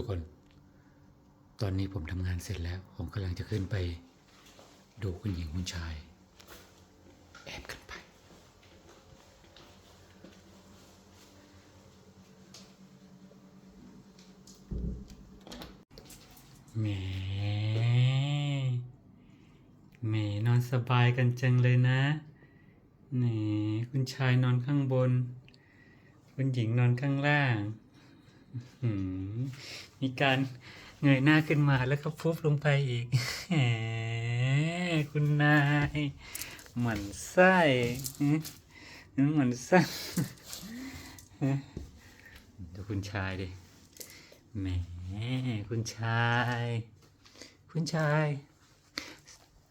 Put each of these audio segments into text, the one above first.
ทุกคน ตอนนี้ผมทำงานเสร็จแล้ว ผมกำลังจะขึ้นไป ดูคุณหญิงคุณชาย แอบขึ้นไป แหม แหมนอนสบายกันจังเลยนะนี่คุณชายนอนข้างบน คุณหญิงนอนข้างล่าง มีการเงยหน้าขึ้นมาแล้วก็ฟุบลงไปอีกแหมคุณนายหมันไส้หมันไส้ดูคุณชายดิแหมคุณชาย คุณชาย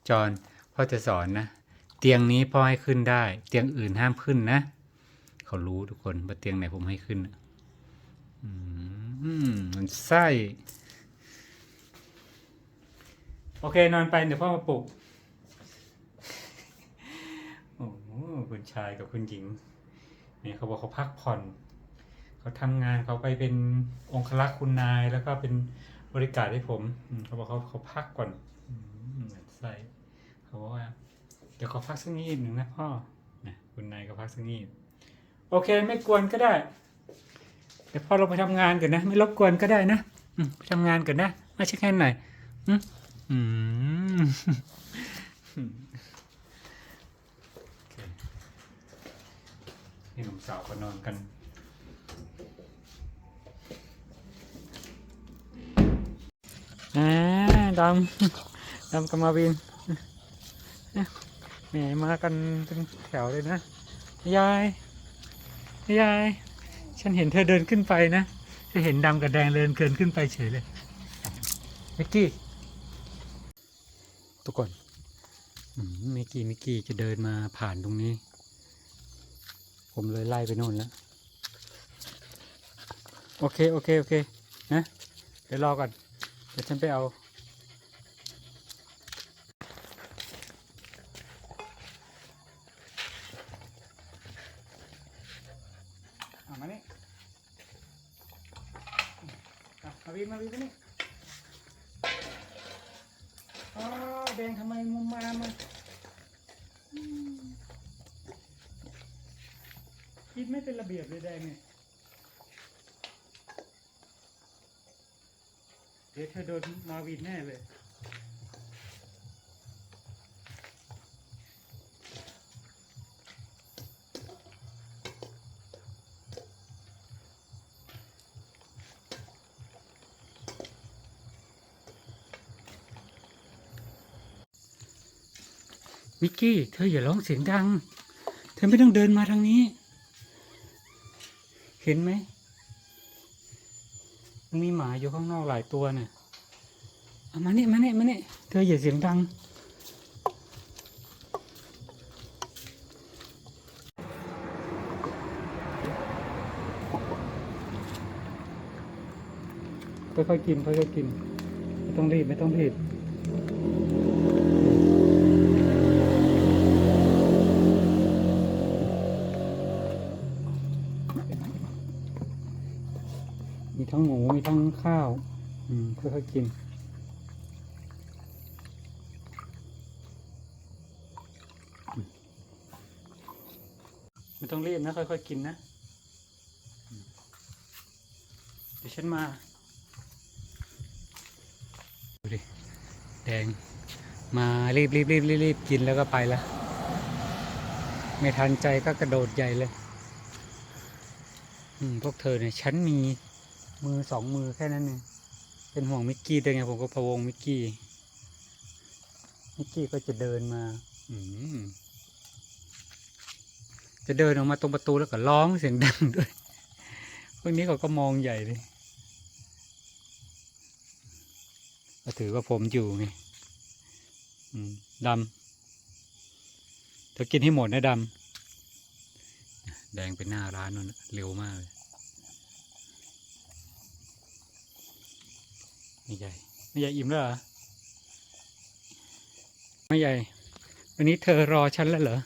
จอนพ่อจะสอนนะ เตียงนี้พ่อให้ขึ้นได้ เตียงอื่นห้ามขึ้นนะ เขารู้ทุกคนว่าเตียงไหนผมให้ขึ้นน่ะ มมันไส้โอเคนอนไปเดี๋ยวพ่อมาปลุก โอ้โหคุณชายกับคุณหญิง เนี่ยเขาบอกเขาพักผ่อน เขาทำงานเขาไปเป็นองครักษ์คุณนายแล้วก็เป็นบริการให้ผมเขาบอกเขาเขาพักก่อนเหมือนใส่เขาบอกว่า เดี๋ยวขอพักสักนิดหนึ่งนะพ่อนะคุณนายก็พักสักนิดโอเคไม่กวนก็ได้ ดี๋ยวพ่อลงไปทำงานก่อนนะ ไม่รบกวนก็ได้นะอืมไปทำงานก่อนนะมาเช็คแค่หน่อยอืมอืมโอเคนี่หนุ่มสาวก็นอนกันอ่าดำดำกับมาวินแหมมากันเป็นแถวเลยนะ ยาย ยาย ฉันเห็นเธอเดินขึ้นไปนะจะเห็นดำกับแดงเดินเกินขึ้นไปเฉยเลยมิกกี้ทุกคนมิกกี้มิกกี้จะเดินมาผ่านตรงนี้ ผมเลยไล่ไปโน่นแล้ว โอเค โอเค โอเค นะ เดี๋ยวรอก่อน เดี๋ยวฉันไปเอามานี่อะมาวินมาวินมานี่อ๋อแดงทำไมมุมมามันอืมคิดไม่เป็นระเบียบเลยแดงเนี่ย เดี๋ยวเธอโดนมาวินแน่เลย มิกกี้ เธออย่าร้องเสียงดัง เธอไม่ต้องเดินมาทางนี้ เห็นไหม มันมีหมาอยู่ข้างนอกหลายตัวเนี่ยเอามาเนี่ยมาเนี่ยมาเนี่ยเธออย่าเสียงดัง ค่อยๆกินค่อยๆกิน ไม่ต้องรีบไม่ต้องรีบ มีทั้งข้าว อืมค่อยๆกินไม่ต้องรีบนะ ค่อยๆกินนะ เดี๋ยวฉันมา ดูดิ แดง มารีบรีบรีบรีบรีบกินแล้วก็ไปแล้วไม่ทันใจก็กระโดดใหญ่เลย อืม พวกเธอเนี่ย ฉันมี มือสองมือแค่นั้นเองเป็นห่วงมิกกี้ด้วยไงผมก็พะวงมิกกี้ มิกกี้ก็จะเดินมา อืมจะเดินออกมาตรงประตูแล้วก็ร้องเสียงดังด้วยพวกนี้เขาก็มองใหญ่เลยก็ถือว่าผมอยู่ไงดำเธอกินให้หมดนะดำ แดงไปหน้าร้านนั่นเร็วมากเลย ไม่ใหญ่ไม่ใหญ่อิ่มแล้วเหรอไม่ใหญ่ วันนี้เธอรอฉันแล้วเหรอ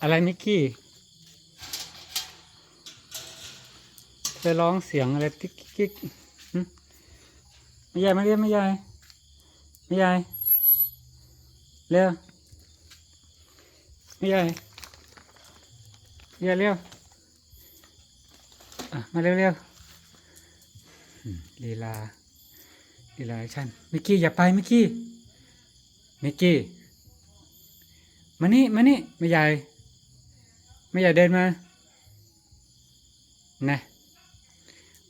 อะไรมิกกี้ เธไปร้องเสียงอะไรกิ๊กกิ๊กไม่ยายมาเรียกไม่ยายไม่ยายเร็วไม่ยายไม่ยายเร็วมาเร็วเร็ว ลีลาลีลาแอคชั่นมิกกี้อย่าไปมิกกี้มิกกี้มานี่มานี่ไม่ยายไม่ยายเดินมานะ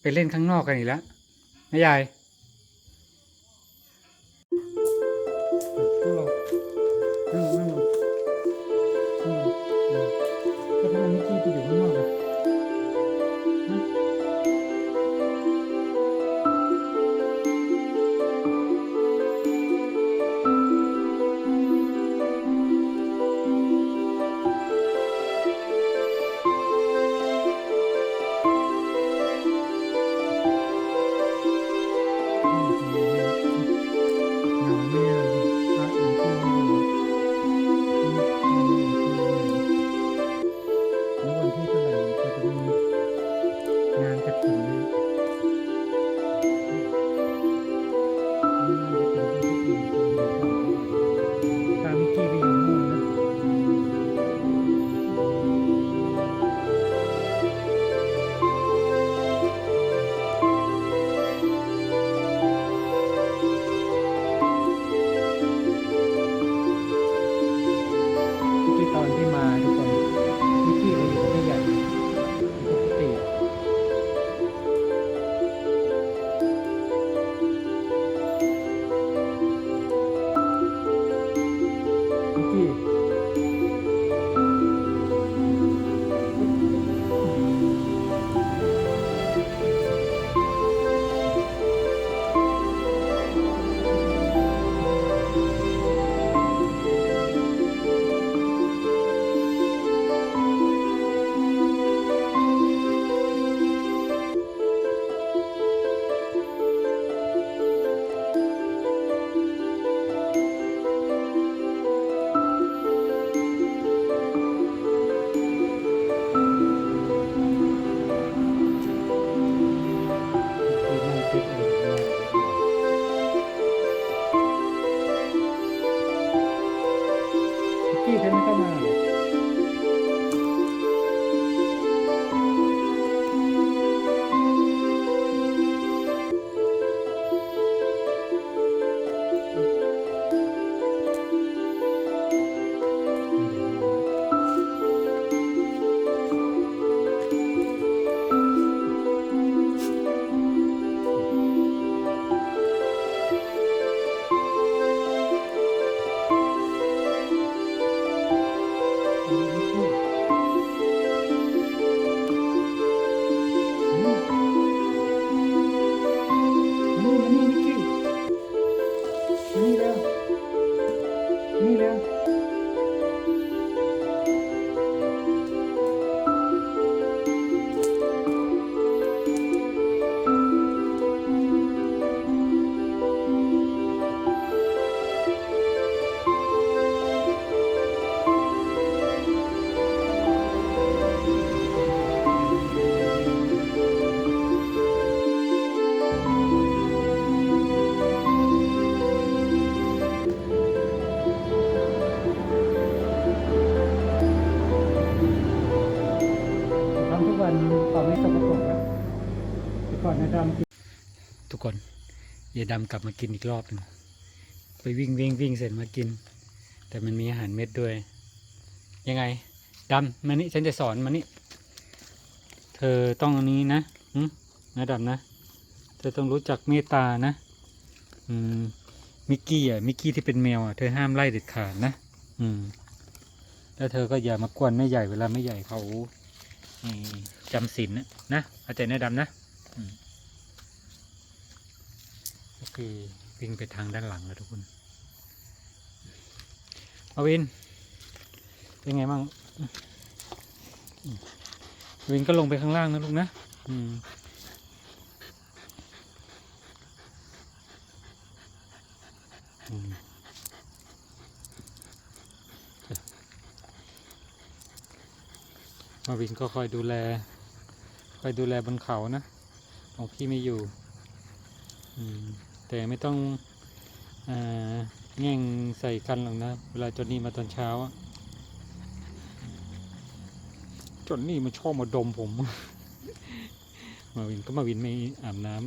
ไปเล่นข้างนอกกันอีกแล้วไม่ยาย ทุกคนยายดำกลับมากินอีกรอบหนึ่งไปวิ่งวิ่งวิ่งเสร็จมากิน แต่มันมีอาหารเม็ดด้วย ยังไงดำมานี่ฉันจะสอนมานี่เธอต้องอันนี้นะนะดำนะ เธอต้องรู้จักเมตตานะ อืมมิกกี้อะมิกกี้ที่เป็นแมวอะเธอห้ามไล่เด็ดขาดนะอืมแล้วเธอก็อย่ามากวนแม่ใหญ่เวลาแม่ใหญ่เขาจำศีลนะนะเข้าใจนะดำนะ อือวิ่งไปทางด้านหลังแล้วทุกคนมาวิน เป็นไงบ้างวินก็ลงไปข้างล่างนะลูกนะอืมอืมมาวินก็คอยดูแล คอยดูแลบนเขานะของพี่ไม่อยู่ อืม แต่ไม่ต้องอแง่งใส่กันหรอกนะ เวลาจนนี่มาตอนเช้าอะจนนี่มันชอบมาดมผม มาวินก็มาวินไม่อาบน้ำ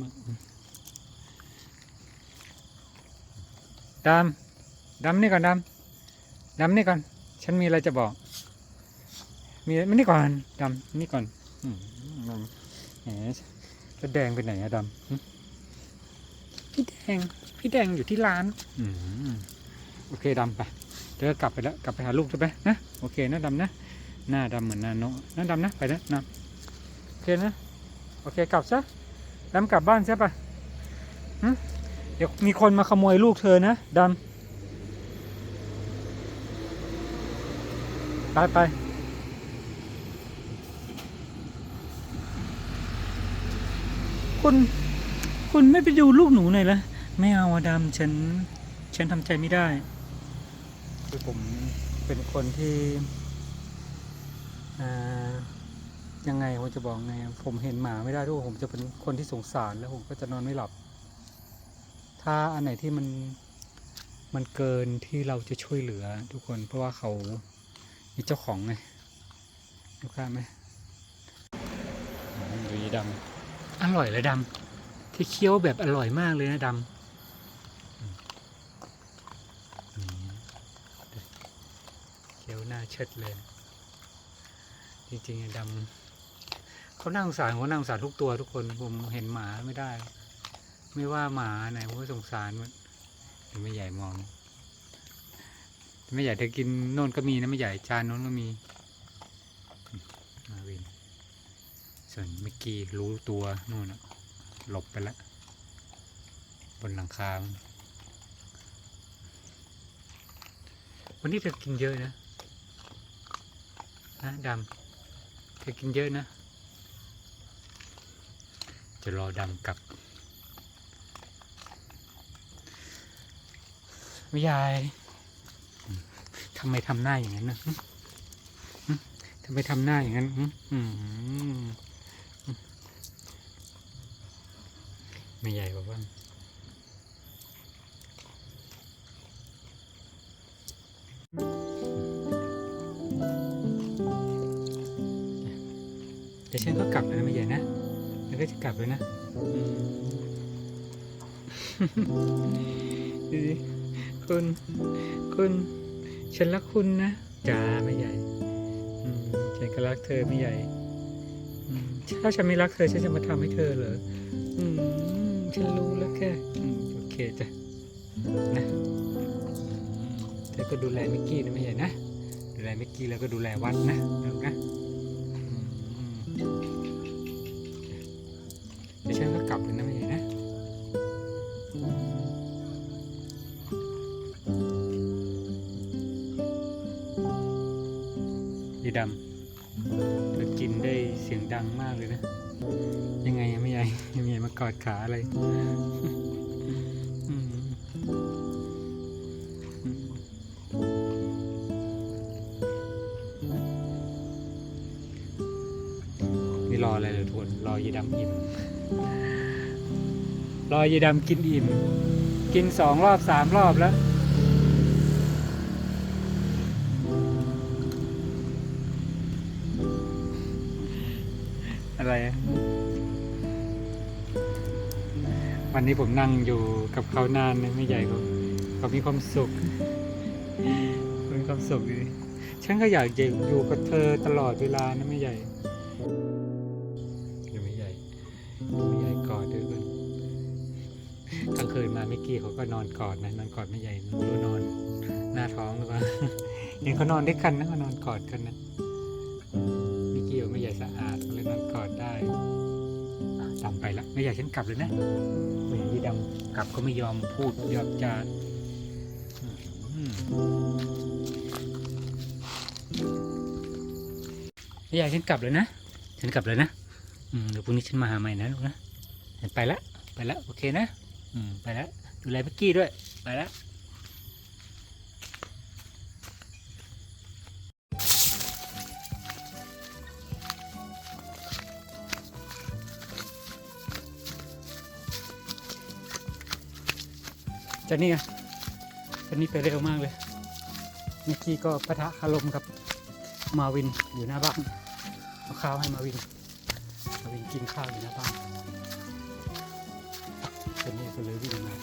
ดำดำนี่ก่อนดำดำนี่ก่อน ฉันมีอะไรจะบอก มีมันนี่ก่อนดำนี่ก่อนอแหมแล้วแดงไปไหนอะดำ พี่แดง พี่แดงอยู่ที่ร้านอืมโอเคดำไปเดี๋ยวกลับไปแล้วกลับไปหาลูกใช่ไหมนะโอเคนะดำนะ หน้าดำเหมือนนาโนหนะดำนะไปนะนะโอเคนะโอเคกลับซะดำกลับบ้านใช่ปะเดี๋ยวมีคนมาขโมยลูกเธอนะดำไปไปคุณ คุณไม่ไปดูลูกหนูหน่อยละไม่เอาอะดำฉัน ฉันทำใจไม่ได้ คือผมเป็นคนที่ยังไงผมจะบอกไง ผมเห็นหมาไม่ได้ด้วยผมจะเป็นคนที่สงสารแล้วผมก็จะนอนไม่หลับ ถ้าอันไหนที่มันมันเกินที่เราจะช่วยเหลือทุกคนเพราะว่าเขามีเจ้าของไงลูกค้าไหมอืมดูดำอร่อยเลยดำ ที่เคี้ยวแบบอร่อยมากเลยนะดำอืมอืมเคี้ยวหน้าเชิดเลย จริงๆไอ้ดำเขาน่าสงสารเขาน่าสงสารทุกตัวทุกคนผมเห็นหมาไม่ได้ ไม่ว่าหมาไหนผมก็สงสารมันเห็นไม่ใหญ่มอง ไม่ใหญ่เธอกินโน่นก็มีนะไม่ใหญ่จานโน้นก็มีอืมมาวินส่วนเมื่อกี้รู้ตัวนู่นน่ะ หลบไปแล้ว บนหลังคา วันนี้เธอกินเยอะนะ นะดำเธอกินเยอะนะ จะรอดำกลับไม่ยายทำไมทำหน้าอย่างนั้นนะทำไมทำหน้าอย่างนั้น อืม ไม่ใหญ่บอกว่าเดี๋ยวฉันก็กลับนะไม่ใหญ่นะแล้วก็จะกลับเลยนะดูดิคุณคุณฉันรักคุณนะจ้าไม่ใหญ่ฉันก็รักเธอไม่ใหญ่ถ้าฉันไม่รักเธอฉันจะมาทำให้เธอเหรอ อืม ฉันรู้แล้วแค่ะโอเคจ้ะนะเธอก็ดูแลมิกกี้นะไม่ใหญ่นะ ดูแลมิกกี้แล้วก็ดูแลวัดนะนะ กอดขาอะไรอืมอืมนี่รออะไรเลยทุกคนรอยีดำอิ่ม รอยีดำกินอิ่ม กินสองรอบสามรอบแล้ว วันนี้ผมนั่งอยู่กับเขานานนะไม่ใหญ่เขาเขามีความสุขมีความสุขดีฉันก็อยากอยู่กับเธอตลอดเวลานะไม่ใหญ่ยังไม่ใหญ่ยังไม่ใหญ่กอดด้วยกันกลางคืนมาเมื่อกี้เขาก็นอนกอดนะนอนกอดไม่ใหญ่รู้นอนหน้าท้องหรือเปล่าเห็นเขานอนด้วยกันนะเขานอนกอดกันนะ ดำไปแล้วไม่ใหญ่ฉันกลับเลยนะแหมยีดำกลับก็ไม่ยอมพูดยอมจาอืมไม่อยากฉันกลับเลยนะฉันกลับเลยนะอืมเดี๋ยวพรุ่งนี้ฉันมาหาใหม่นะลูกนะฉันไปละไปละโอเคนะ อืมไปละดูแลพิกกี้ด้วย ไปละ จะนี่ไงจะนี่ไปเร็วมากเลยเมื่อกี้ก็ปะทะคารมกับมาวินอยู่หน้าบ้านเอาข้าวให้มาวิน มาวินกินข้าวอยู่หน้าบ้านจะนี่ก็เลยวิ่งมา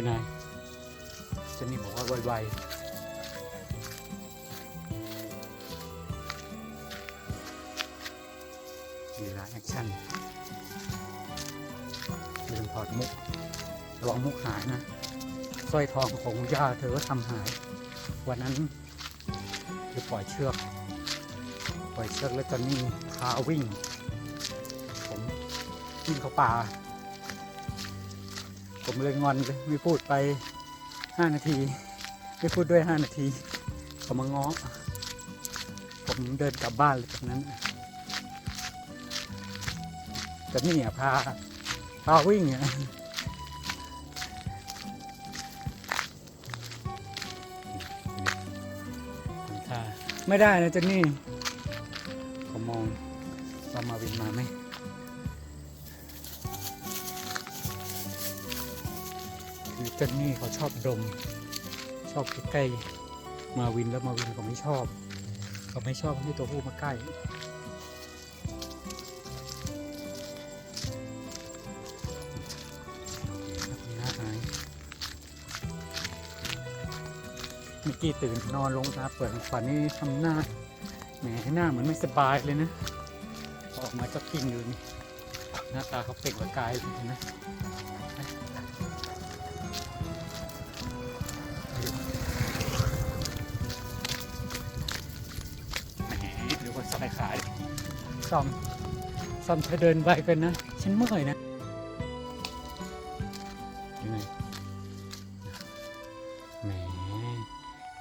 คุณนายเจนนี่บอกว่าไวๆมีร้าแอคชั่นลืมถอดมุกระวังมุกหายนะสร้อยทองของย่าเธอก็ทำหาย วันนั้นคือปล่อยเชือก ปล่อยเชือกแล้วจอนนี่พาวิ่ง ผมวิ่งเข้าป่า ผมเลยงอนเลยไม่พูดไปห้านาที ไม่พูดด้วยห้านาทีเขามาง้อผมเดินกลับบ้านเลยจากนั้นแต่นี่อะพาพาวิ่งอะทำท่าไม่ได้นะเจนนี่ผมมองว่ามาวินมาไหม จนนี่เขาชอบดม ชอบใกล้มาวินแล้วมาวินเขาไม่ชอบเขาไม่ชอบให้ตัวผู้มาใกล้หน้าหายเมื่อกี้ตื่นนอนลงตาเปิดฝันนี่ทำหน้าแหมหน้าเหมือนไม่สบายเลยนะ ออกมาจ็อกกิ้งอยู่นี่หน้าตาเขาเปล่งประกายเลยนไซอมซอมเธอเดินไวกันนะ ฉันเมื่อยนะยังไงแหม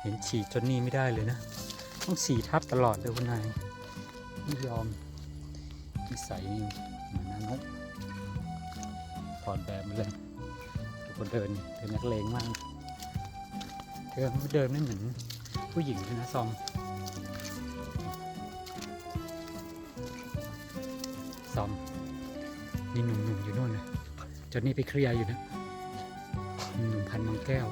เห็นฉี่จนนี่ไม่ได้เลยนะ ต้องฉี่ทับตลอดเลยคุณนายไม่ยอมนิสัยนี่เหมือนนานกถอดแบบมาเลยทุกคนเดินเธอนักเลงมากเธอเดินไม่เหมือนผู้หญิงเลยนะซอม ซอมมีหนุ่มๆอยู่นู่นนะจนนี่ไปเคลียร์อยู่นะหนุ่มพันมังแก้ว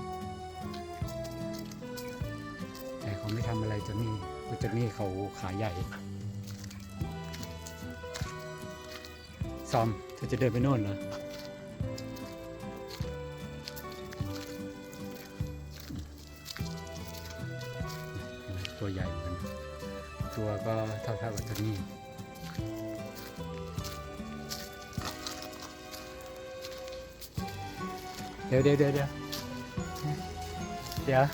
แต่เขาไม่ทำอะไรจนนี่เพราะจนนี่เขาขาใหญ่ซอมเธอจะเดินไปโน่นเหรอตัวใหญ่เหมือนกันตัวก็เท่าๆกับจอน เดี๋ยวเดี๋ยวเดี๋ยวเดี๋ยวเดี๋ยว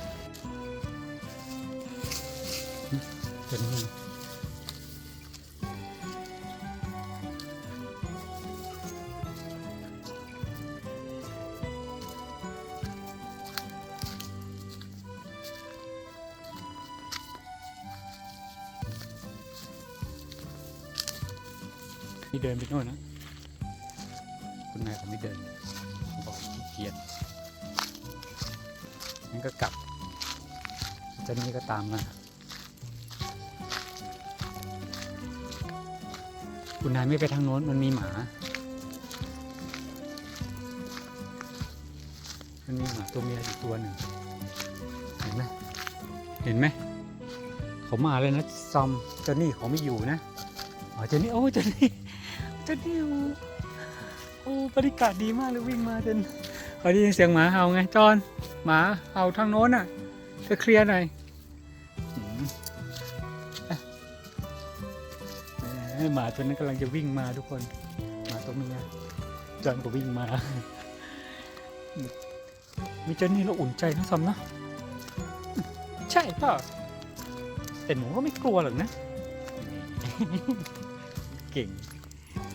จนนี่นี่เดินไปโน่นนะ คุณนายเขาไม่เดินเขาบอกขี้เกียจงั้นก็กลับเจนนี่ก็ตามมาคุณนายไม่ไปทางโน้นมันมีหมา มันมีหมาตัวเมียอีกตัวหนึ่งเห็นไหมเห็นไหมเขามาเลยนะซอมเจนนี่เขาไม่อยู่นะอ๋อเจนนี่โอ้เจนนี่เจนนี่ โอ้บรรยากาศดีมากเลยวิ่งมาจนพอได้ยินเสียงหมาเห่าไงจอนหมาเอาทางโน้นอะเธอเคลียร์หน่อยหมาตัวนั้นกำลังจะวิ่งมาทุกคนหมาตัวเมียจอนก็วิ่งมา มีเจ้านี่เราอุ่นใจนะซอมนะใช่ป่ะแต่หนูก็ไม่กลัวหรอกนะ เก่ง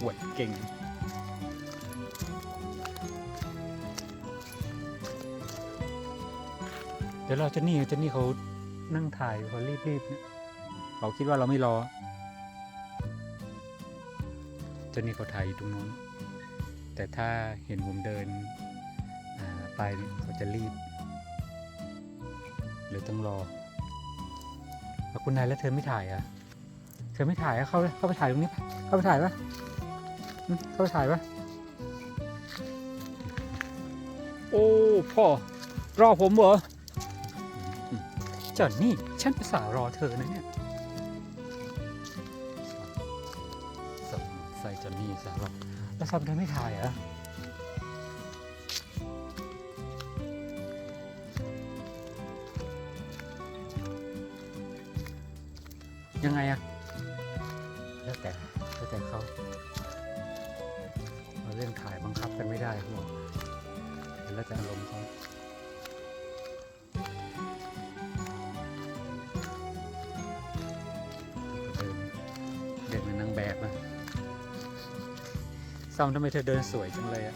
อวดเก่ง ดี๋ยวเราจะนี่จะนี่เขานั่งถ่ายเขารีบๆเนี่ยเขาคิดว่าเราไม่รอจ้านี่เขาถ่ายอยู่ตรงนู้น แต่ถ้าเห็นผมเดินอ่าไปเขาจะรีบเลยต้องรอแล้วคุณนายแล้วเธอไม่ถ่ายอะ เธอไม่ถ่ายอะเข้าเข้าไปถ่ายตรงนี้ปะเข้าไปถ่ายปะเข้าไปถ่ายปะโอ้พ่อรอผมเหรอ จอนนี่ ฉันภาษารอเธอนะเนี่ยสงใส่จอนนี่สารแล้วทำไมเธอไม่ถ่ายอะยังไงอะแล้วแต่แล้วแต่เขาเราเรื่องถ่ายบังคับกันไม่ได้เขาบอกแล้วแต่อารมณ์เขา ซ้อมทำไมเธอเดินสวยจังเลยอะ